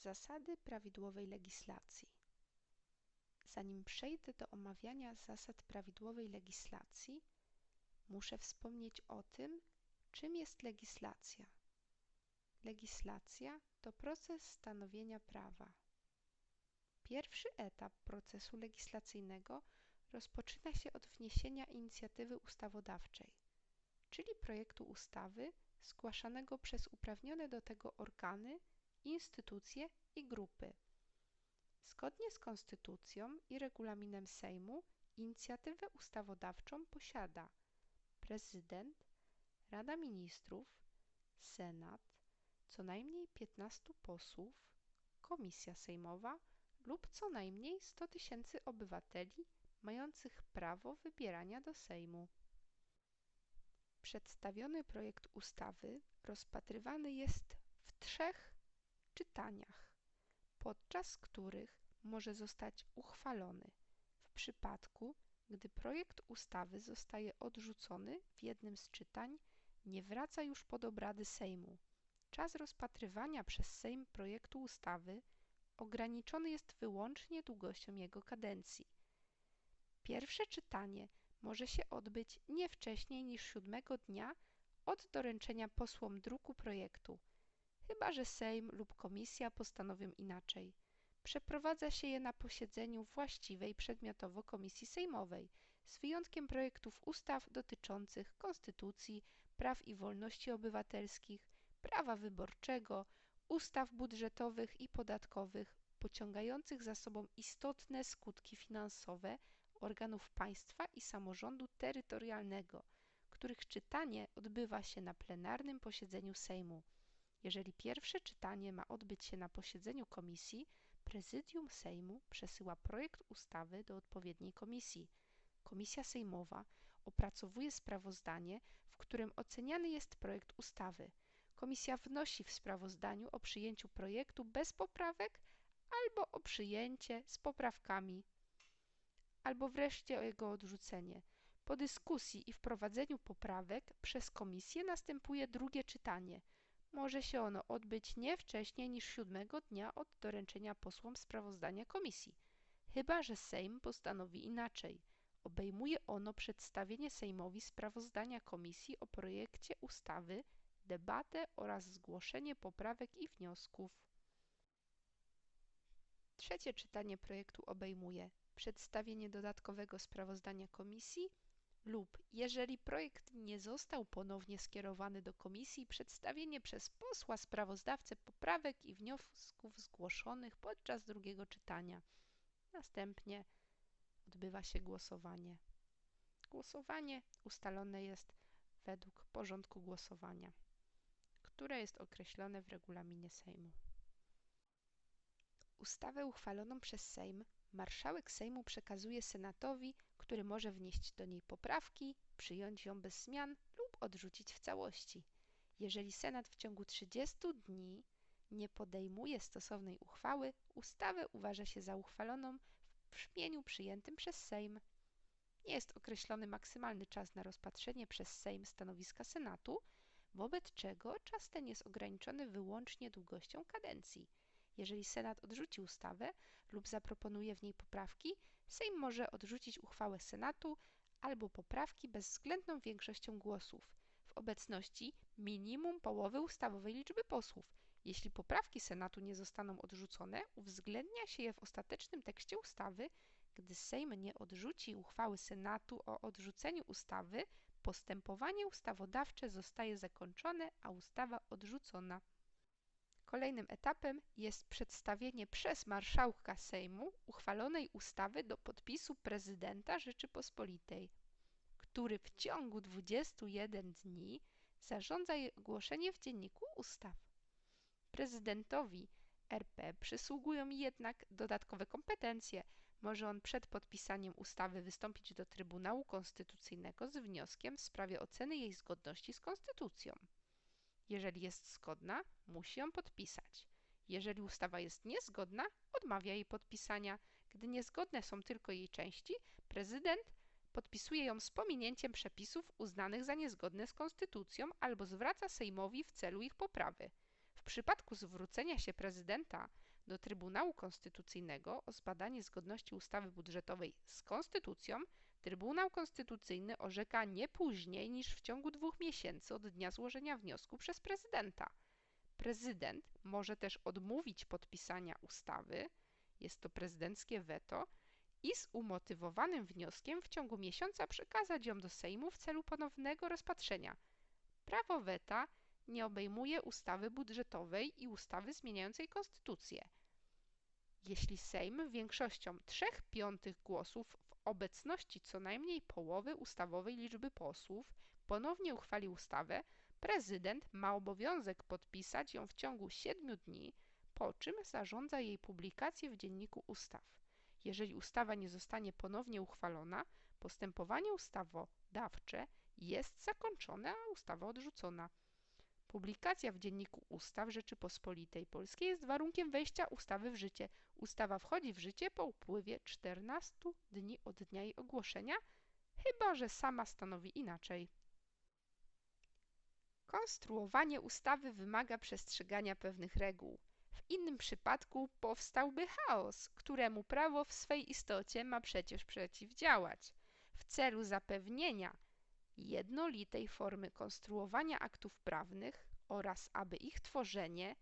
Zasady prawidłowej legislacji. Zanim przejdę do omawiania zasad prawidłowej legislacji, muszę wspomnieć o tym, czym jest legislacja. Legislacja to proces stanowienia prawa. Pierwszy etap procesu legislacyjnego rozpoczyna się od wniesienia inicjatywy ustawodawczej, czyli projektu ustawy zgłaszanego przez uprawnione do tego organy instytucje i grupy. Zgodnie z Konstytucją i Regulaminem Sejmu inicjatywę ustawodawczą posiada prezydent, Rada Ministrów, Senat, co najmniej 15 posłów, Komisja Sejmowa lub co najmniej 100 tysięcy obywateli mających prawo wybierania do Sejmu. Przedstawiony projekt ustawy rozpatrywany jest w trzech czytaniach, podczas których może zostać uchwalony w przypadku, gdy projekt ustawy zostaje odrzucony w jednym z czytań, nie wraca już pod obrady Sejmu. Czas rozpatrywania przez Sejm projektu ustawy ograniczony jest wyłącznie długością jego kadencji. Pierwsze czytanie może się odbyć nie wcześniej niż siódmego dnia od doręczenia posłom druku projektu, chyba że Sejm lub Komisja postanowią inaczej. Przeprowadza się je na posiedzeniu właściwej przedmiotowo Komisji Sejmowej, z wyjątkiem projektów ustaw dotyczących konstytucji, praw i wolności obywatelskich, prawa wyborczego, ustaw budżetowych i podatkowych, pociągających za sobą istotne skutki finansowe organów państwa i samorządu terytorialnego, których czytanie odbywa się na plenarnym posiedzeniu Sejmu. Jeżeli pierwsze czytanie ma odbyć się na posiedzeniu komisji, prezydium Sejmu przesyła projekt ustawy do odpowiedniej komisji. Komisja Sejmowa opracowuje sprawozdanie, w którym oceniany jest projekt ustawy. Komisja wnosi w sprawozdaniu o przyjęciu projektu bez poprawek albo o przyjęcie z poprawkami, albo wreszcie o jego odrzucenie. Po dyskusji i wprowadzeniu poprawek przez komisję następuje drugie czytanie. Może się ono odbyć nie wcześniej niż siódmego dnia od doręczenia posłom sprawozdania komisji, chyba że Sejm postanowi inaczej. Obejmuje ono przedstawienie Sejmowi sprawozdania komisji o projekcie ustawy, debatę oraz zgłoszenie poprawek i wniosków. Trzecie czytanie projektu obejmuje przedstawienie dodatkowego sprawozdania komisji lub jeżeli projekt nie został ponownie skierowany do komisji, przedstawienie przez posła sprawozdawcę poprawek i wniosków zgłoszonych podczas drugiego czytania. Następnie odbywa się głosowanie. Głosowanie ustalone jest według porządku głosowania, które jest określone w regulaminie Sejmu. Ustawę uchwaloną przez Sejm marszałek Sejmu przekazuje Senatowi, który może wnieść do niej poprawki, przyjąć ją bez zmian lub odrzucić w całości. Jeżeli Senat w ciągu 30 dni nie podejmuje stosownej uchwały, ustawę uważa się za uchwaloną w brzmieniu przyjętym przez Sejm. Nie jest określony maksymalny czas na rozpatrzenie przez Sejm stanowiska Senatu, wobec czego czas ten jest ograniczony wyłącznie długością kadencji. Jeżeli Senat odrzuci ustawę lub zaproponuje w niej poprawki, Sejm może odrzucić uchwałę Senatu albo poprawki bezwzględną większością głosów w obecności minimum połowy ustawowej liczby posłów. Jeśli poprawki Senatu nie zostaną odrzucone, uwzględnia się je w ostatecznym tekście ustawy. Gdy Sejm nie odrzuci uchwały Senatu o odrzuceniu ustawy, postępowanie ustawodawcze zostaje zakończone, a ustawa odrzucona. Kolejnym etapem jest przedstawienie przez marszałka Sejmu uchwalonej ustawy do podpisu prezydenta Rzeczypospolitej, który w ciągu 21 dni zarządza jej ogłoszenie w Dzienniku Ustaw. Prezydentowi RP przysługują jednak dodatkowe kompetencje. Może on przed podpisaniem ustawy wystąpić do Trybunału Konstytucyjnego z wnioskiem w sprawie oceny jej zgodności z Konstytucją. Jeżeli jest zgodna, musi ją podpisać. Jeżeli ustawa jest niezgodna, odmawia jej podpisania. Gdy niezgodne są tylko jej części, prezydent podpisuje ją z pominięciem przepisów uznanych za niezgodne z konstytucją albo zwraca Sejmowi w celu ich poprawy. W przypadku zwrócenia się prezydenta do Trybunału Konstytucyjnego o zbadanie zgodności ustawy budżetowej z Konstytucją, Trybunał Konstytucyjny orzeka nie później niż w ciągu dwóch miesięcy od dnia złożenia wniosku przez prezydenta. Prezydent może też odmówić podpisania ustawy, jest to prezydenckie weto, i z umotywowanym wnioskiem w ciągu miesiąca przekazać ją do Sejmu w celu ponownego rozpatrzenia. Prawo weta nie obejmuje ustawy budżetowej i ustawy zmieniającej konstytucję. Jeśli Sejm większością 3 piątych głosów obecności co najmniej połowy ustawowej liczby posłów ponownie uchwali ustawę, prezydent ma obowiązek podpisać ją w ciągu 7 dni, po czym zarządza jej publikację w Dzienniku Ustaw. Jeżeli ustawa nie zostanie ponownie uchwalona, postępowanie ustawodawcze jest zakończone, a ustawa odrzucona. Publikacja w Dzienniku Ustaw Rzeczypospolitej Polskiej jest warunkiem wejścia ustawy w życie. Ustawa wchodzi w życie po upływie 14 dni od dnia jej ogłoszenia, chyba że sama stanowi inaczej. Konstruowanie ustawy wymaga przestrzegania pewnych reguł. W innym przypadku powstałby chaos, któremu prawo w swej istocie ma przecież przeciwdziałać. W celu zapewnienia jednolitej formy konstruowania aktów prawnych oraz aby ich tworzenie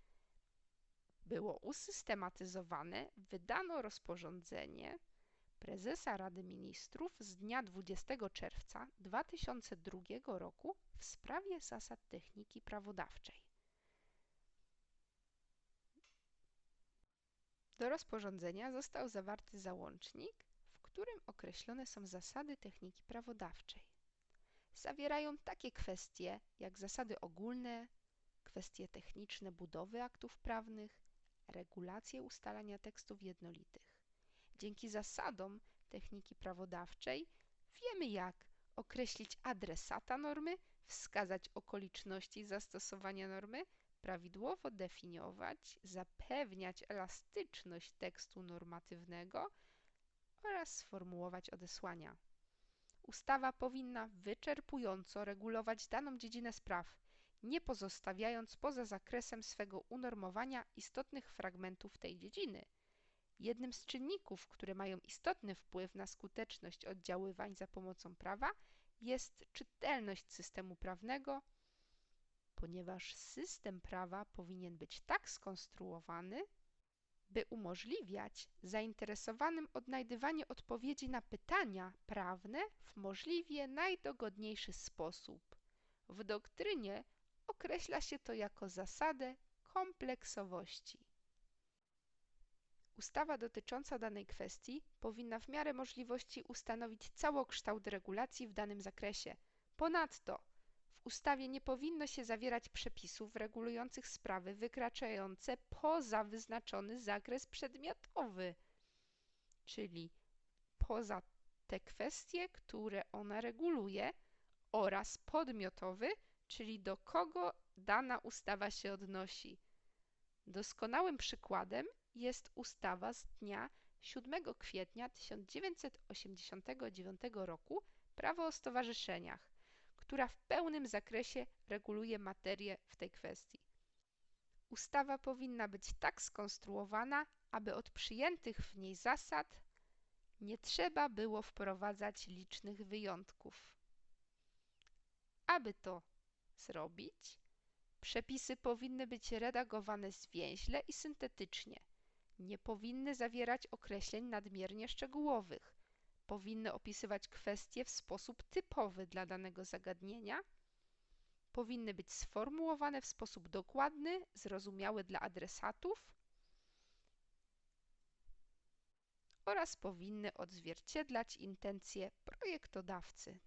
było usystematyzowane, wydano rozporządzenie prezesa Rady Ministrów z dnia 20 czerwca 2002 roku w sprawie zasad techniki prawodawczej. Do rozporządzenia został zawarty załącznik, w którym określone są zasady techniki prawodawczej. Zawierają takie kwestie jak zasady ogólne, kwestie techniczne budowy aktów prawnych, regulacje ustalania tekstów jednolitych. Dzięki zasadom techniki prawodawczej wiemy jak określić adresata normy, wskazać okoliczności zastosowania normy, prawidłowo definiować, zapewniać elastyczność tekstu normatywnego oraz sformułować odesłania. Ustawa powinna wyczerpująco regulować daną dziedzinę spraw, nie pozostawiając poza zakresem swego unormowania istotnych fragmentów tej dziedziny. Jednym z czynników, które mają istotny wpływ na skuteczność oddziaływań za pomocą prawa jest czytelność systemu prawnego, ponieważ system prawa powinien być tak skonstruowany, by umożliwiać zainteresowanym odnajdywanie odpowiedzi na pytania prawne w możliwie najdogodniejszy sposób. W doktrynie określa się to jako zasadę kompleksowości. Ustawa dotycząca danej kwestii powinna w miarę możliwości ustanowić całokształt regulacji w danym zakresie. Ponadto w ustawie nie powinno się zawierać przepisów regulujących sprawy wykraczające poza wyznaczony zakres przedmiotowy, czyli poza te kwestie, które ona reguluje oraz podmiotowy, czyli do kogo dana ustawa się odnosi. Doskonałym przykładem jest ustawa z dnia 7 kwietnia 1989 roku Prawo o stowarzyszeniach, która w pełnym zakresie reguluje materię w tej kwestii. Ustawa powinna być tak skonstruowana, aby od przyjętych w niej zasad nie trzeba było wprowadzać licznych wyjątków. Aby to zrobić, przepisy powinny być redagowane zwięźle i syntetycznie. Nie powinny zawierać określeń nadmiernie szczegółowych, powinny opisywać kwestie w sposób typowy dla danego zagadnienia, powinny być sformułowane w sposób dokładny, zrozumiały dla adresatów oraz powinny odzwierciedlać intencje projektodawcy.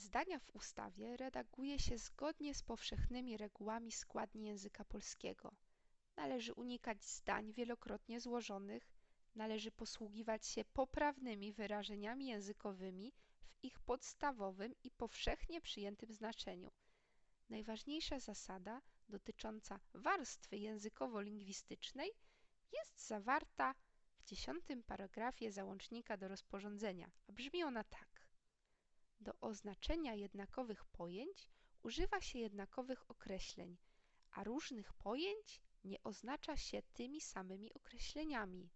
Zdania w ustawie redaguje się zgodnie z powszechnymi regułami składni języka polskiego. Należy unikać zdań wielokrotnie złożonych, należy posługiwać się poprawnymi wyrażeniami językowymi w ich podstawowym i powszechnie przyjętym znaczeniu. Najważniejsza zasada dotycząca warstwy językowo-lingwistycznej jest zawarta w dziesiątym paragrafie załącznika do rozporządzenia, a brzmi ona tak. Do oznaczenia jednakowych pojęć używa się jednakowych określeń, a różnych pojęć nie oznacza się tymi samymi określeniami.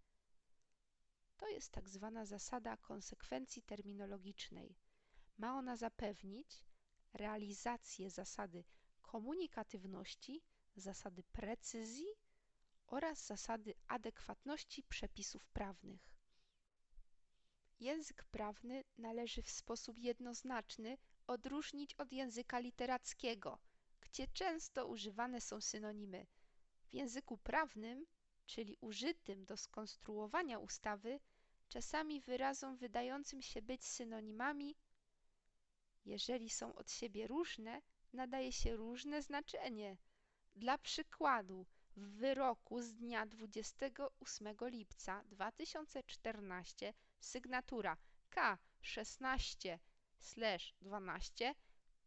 To jest tak zwana zasada konsekwencji terminologicznej. Ma ona zapewnić realizację zasady komunikatywności, zasady precyzji oraz zasady adekwatności przepisów prawnych. Język prawny należy w sposób jednoznaczny odróżnić od języka literackiego, gdzie często używane są synonimy. W języku prawnym, czyli użytym do skonstruowania ustawy, czasami wyrazom wydającym się być synonimami, jeżeli są od siebie różne, nadaje się różne znaczenie. Dla przykładu, w wyroku z dnia 28 lipca 2014 sygnatura K16/12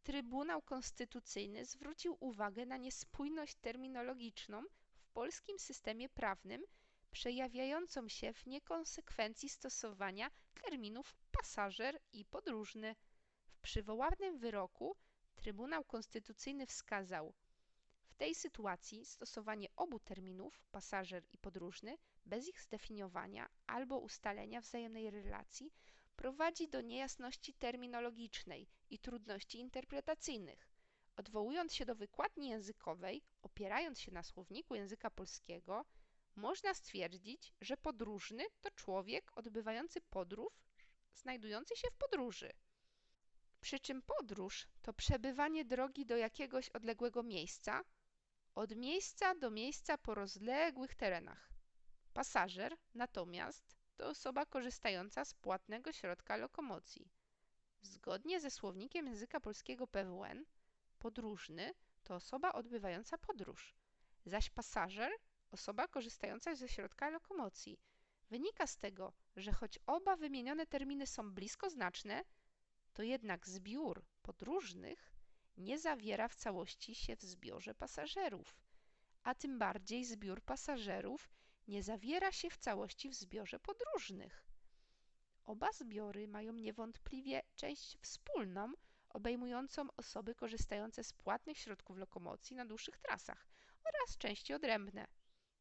Trybunał Konstytucyjny zwrócił uwagę na niespójność terminologiczną w polskim systemie prawnym przejawiającą się w niekonsekwencji stosowania terminów pasażer i podróżny. W przywołanym wyroku Trybunał Konstytucyjny wskazał, w tej sytuacji stosowanie obu terminów pasażer i podróżny bez ich zdefiniowania albo ustalenia wzajemnej relacji prowadzi do niejasności terminologicznej i trudności interpretacyjnych. Odwołując się do wykładni językowej, opierając się na słowniku języka polskiego, można stwierdzić, że podróżny to człowiek odbywający podróż, znajdujący się w podróży. Przy czym podróż to przebywanie drogi do jakiegoś odległego miejsca, od miejsca do miejsca po rozległych terenach. Pasażer natomiast to osoba korzystająca z płatnego środka lokomocji. Zgodnie ze słownikiem języka polskiego PWN, podróżny to osoba odbywająca podróż, zaś pasażer osoba korzystająca ze środka lokomocji. Wynika z tego, że choć oba wymienione terminy są bliskoznaczne, to jednak zbiór podróżnych nie zawiera w całości się w zbiorze pasażerów, a tym bardziej zbiór pasażerów nie zawiera się w całości w zbiorze podróżnych. Oba zbiory mają niewątpliwie część wspólną, obejmującą osoby korzystające z płatnych środków lokomocji na dłuższych trasach oraz części odrębne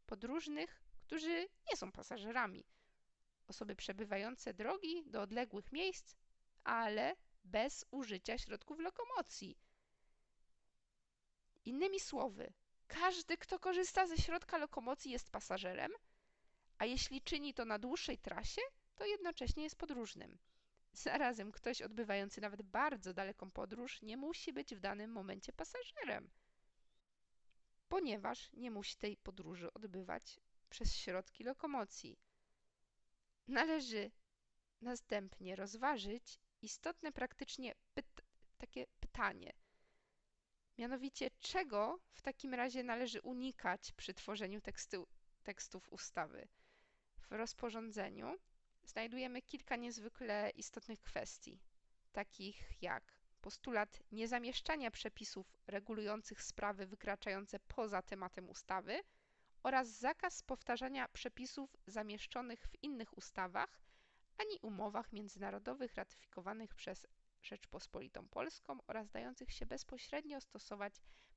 podróżnych, którzy nie są pasażerami, osoby przebywające drogi do odległych miejsc, ale bez użycia środków lokomocji. Innymi słowy, każdy, kto korzysta ze środka lokomocji jest pasażerem, a jeśli czyni to na dłuższej trasie, to jednocześnie jest podróżnym. Zarazem ktoś odbywający nawet bardzo daleką podróż nie musi być w danym momencie pasażerem, ponieważ nie musi tej podróży odbywać przez środki lokomocji. Należy następnie rozważyć istotne praktycznie pyt takie pytanie – Mianowicie, czego w takim razie należy unikać przy tworzeniu tekstów ustawy? W rozporządzeniu znajdujemy kilka niezwykle istotnych kwestii, takich jak postulat niezamieszczania przepisów regulujących sprawy wykraczające poza tematem ustawy oraz zakaz powtarzania przepisów zamieszczonych w innych ustawach ani umowach międzynarodowych ratyfikowanych przez Rzeczpospolitą Polską oraz dających się bezpośrednio stosować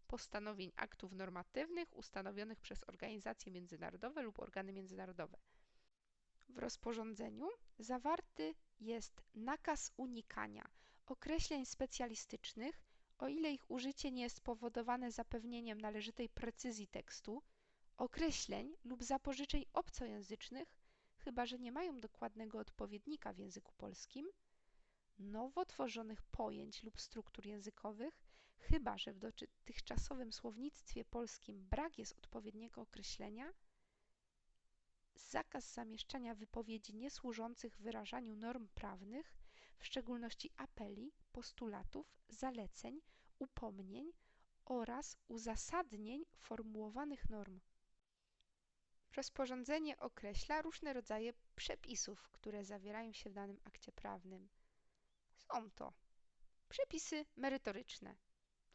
postanowień aktów normatywnych ustanowionych przez organizacje międzynarodowe lub organy międzynarodowe. W rozporządzeniu zawarty jest nakaz unikania określeń specjalistycznych, o ile ich użycie nie jest spowodowane zapewnieniem należytej precyzji tekstu, określeń lub zapożyczeń obcojęzycznych, chyba że nie mają dokładnego odpowiednika w języku polskim, nowo tworzonych pojęć lub struktur językowych, chyba że w dotychczasowym słownictwie polskim brak jest odpowiedniego określenia, zakaz zamieszczania wypowiedzi niesłużących wyrażaniu norm prawnych, w szczególności apeli, postulatów, zaleceń, upomnień oraz uzasadnień formułowanych norm. Rozporządzenie określa różne rodzaje przepisów, które zawierają się w danym akcie prawnym. Są to przepisy merytoryczne.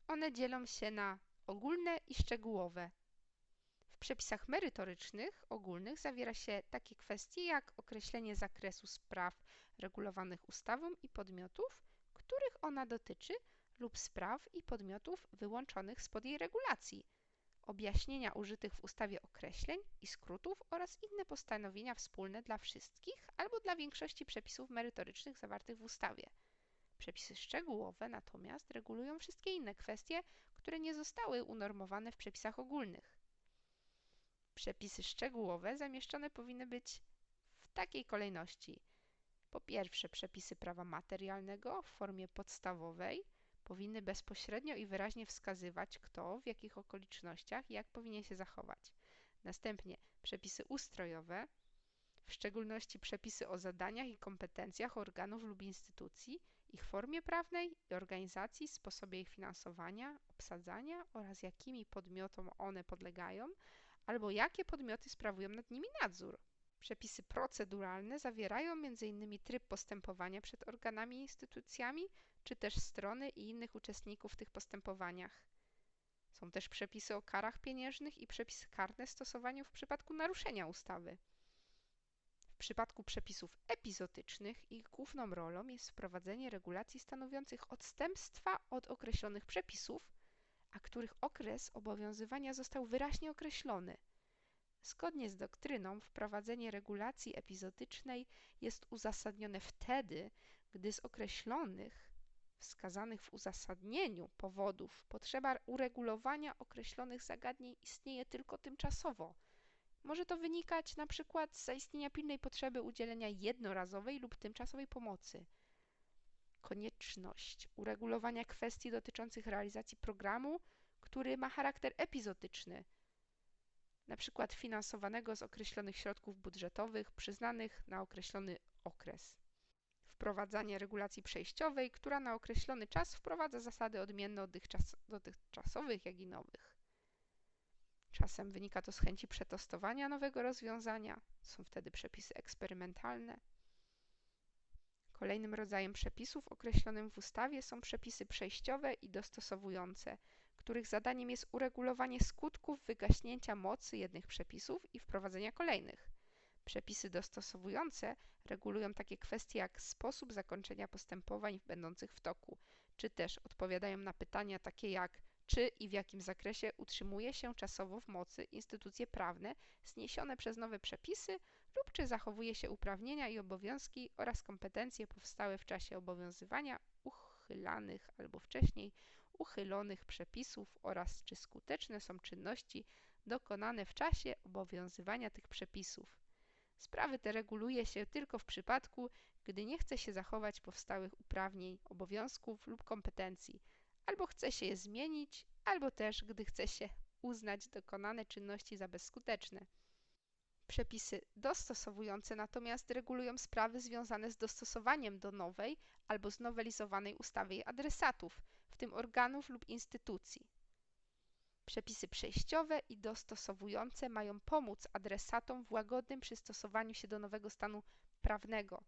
One dzielą się na ogólne i szczegółowe. W przepisach merytorycznych, ogólnych zawiera się takie kwestie jak określenie zakresu spraw regulowanych ustawą i podmiotów, których ona dotyczy lub spraw i podmiotów wyłączonych spod jej regulacji objaśnienia użytych w ustawie określeń i skrótów oraz inne postanowienia wspólne dla wszystkich albo dla większości przepisów merytorycznych zawartych w ustawie. Przepisy szczegółowe natomiast regulują wszystkie inne kwestie, które nie zostały unormowane w przepisach ogólnych. Przepisy szczegółowe zamieszczone powinny być w takiej kolejności. Po pierwsze, przepisy prawa materialnego w formie podstawowej powinny bezpośrednio i wyraźnie wskazywać, kto, w jakich okolicznościach i jak powinien się zachować. Następnie przepisy ustrojowe, w szczególności przepisy o zadaniach i kompetencjach organów lub instytucji, ich formie prawnej i organizacji, sposobie ich finansowania, obsadzania oraz jakimi podmiotom one podlegają, albo jakie podmioty sprawują nad nimi nadzór. Przepisy proceduralne zawierają m.in. tryb postępowania przed organami i instytucjami, czy też strony i innych uczestników w tych postępowaniach. Są też przepisy o karach pieniężnych i przepisy karne stosowaniu w przypadku naruszenia ustawy. Przypadku przepisów epizotycznych ich główną rolą jest wprowadzenie regulacji stanowiących odstępstwa od określonych przepisów, a których okres obowiązywania został wyraźnie określony. Zgodnie z doktryną wprowadzenie regulacji epizotycznej jest uzasadnione wtedy, gdy z określonych, wskazanych w uzasadnieniu powodów potrzeba uregulowania określonych zagadnień istnieje tylko tymczasowo. Może to wynikać na przykład z zaistnienia pilnej potrzeby udzielenia jednorazowej lub tymczasowej pomocy. Konieczność uregulowania kwestii dotyczących realizacji programu, który ma charakter epizotyczny, na przykład finansowanego z określonych środków budżetowych przyznanych na określony okres. Wprowadzanie regulacji przejściowej, która na określony czas wprowadza zasady odmienne od dotychczasowych, jak i nowych. Czasem wynika to z chęci przetestowania nowego rozwiązania, są wtedy przepisy eksperymentalne. Kolejnym rodzajem przepisów określonym w ustawie są przepisy przejściowe i dostosowujące, których zadaniem jest uregulowanie skutków wygaśnięcia mocy jednych przepisów i wprowadzenia kolejnych. Przepisy dostosowujące regulują takie kwestie jak sposób zakończenia postępowań będących w toku, czy też odpowiadają na pytania takie jak czy i w jakim zakresie utrzymuje się czasowo w mocy instytucje prawne zniesione przez nowe przepisy lub czy zachowuje się uprawnienia i obowiązki oraz kompetencje powstałe w czasie obowiązywania uchylanych albo wcześniej uchylonych przepisów oraz czy skuteczne są czynności dokonane w czasie obowiązywania tych przepisów. Sprawy te reguluje się tylko w przypadku, gdy nie chce się zachować powstałych uprawnień, obowiązków lub kompetencji, albo chce się je zmienić, albo też gdy chce się uznać dokonane czynności za bezskuteczne. Przepisy dostosowujące natomiast regulują sprawy związane z dostosowaniem do nowej albo znowelizowanej ustawy adresatów, w tym organów lub instytucji. Przepisy przejściowe i dostosowujące mają pomóc adresatom w łagodnym przystosowaniu się do nowego stanu prawnego.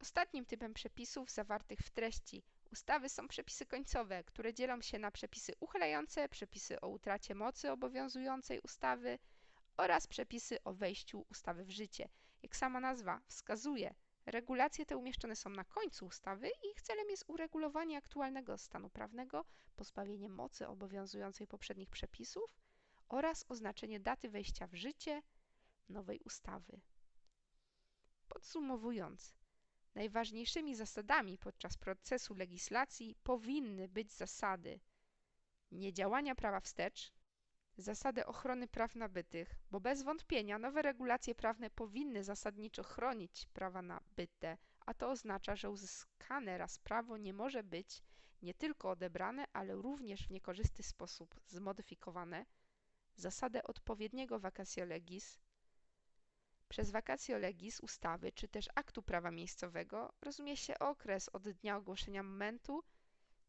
Ostatnim typem przepisów zawartych w treści ustawy są przepisy końcowe, które dzielą się na przepisy uchylające, przepisy o utracie mocy obowiązującej ustawy oraz przepisy o wejściu ustawy w życie. Jak sama nazwa wskazuje, Regulacje te umieszczone są na końcu ustawy i ich celem jest uregulowanie aktualnego stanu prawnego, pozbawienie mocy obowiązującej poprzednich przepisów oraz oznaczenie daty wejścia w życie nowej ustawy. Podsumowując, najważniejszymi zasadami podczas procesu legislacji powinny być zasady niedziałania prawa wstecz, zasady ochrony praw nabytych, bo bez wątpienia nowe regulacje prawne powinny zasadniczo chronić prawa nabyte, a to oznacza, że uzyskane raz prawo nie może być nie tylko odebrane, ale również w niekorzystny sposób zmodyfikowane, zasadę odpowiedniego vacatio legis. Przez vacatio legis ustawy czy też aktu prawa miejscowego rozumie się okres od dnia ogłoszenia momentu,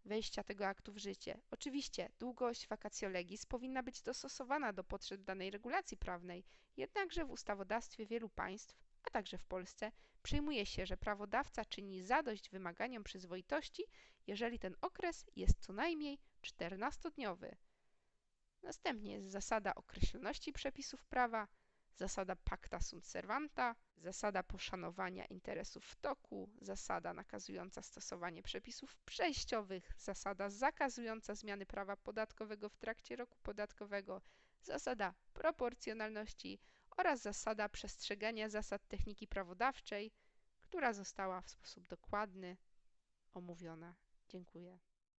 wejścia tego aktu w życie. Oczywiście długość vacatio legis powinna być dostosowana do potrzeb danej regulacji prawnej, jednakże w ustawodawstwie wielu państw, a także w Polsce, przyjmuje się, że prawodawca czyni zadość wymaganiom przyzwoitości, jeżeli ten okres jest co najmniej 14-dniowy. Następnie jest zasada określoności przepisów prawa, zasada pacta sunt servanta, zasada poszanowania interesów w toku, zasada nakazująca stosowanie przepisów przejściowych, zasada zakazująca zmiany prawa podatkowego w trakcie roku podatkowego, zasada proporcjonalności oraz zasada przestrzegania zasad techniki prawodawczej, która została w sposób dokładny omówiona. Dziękuję.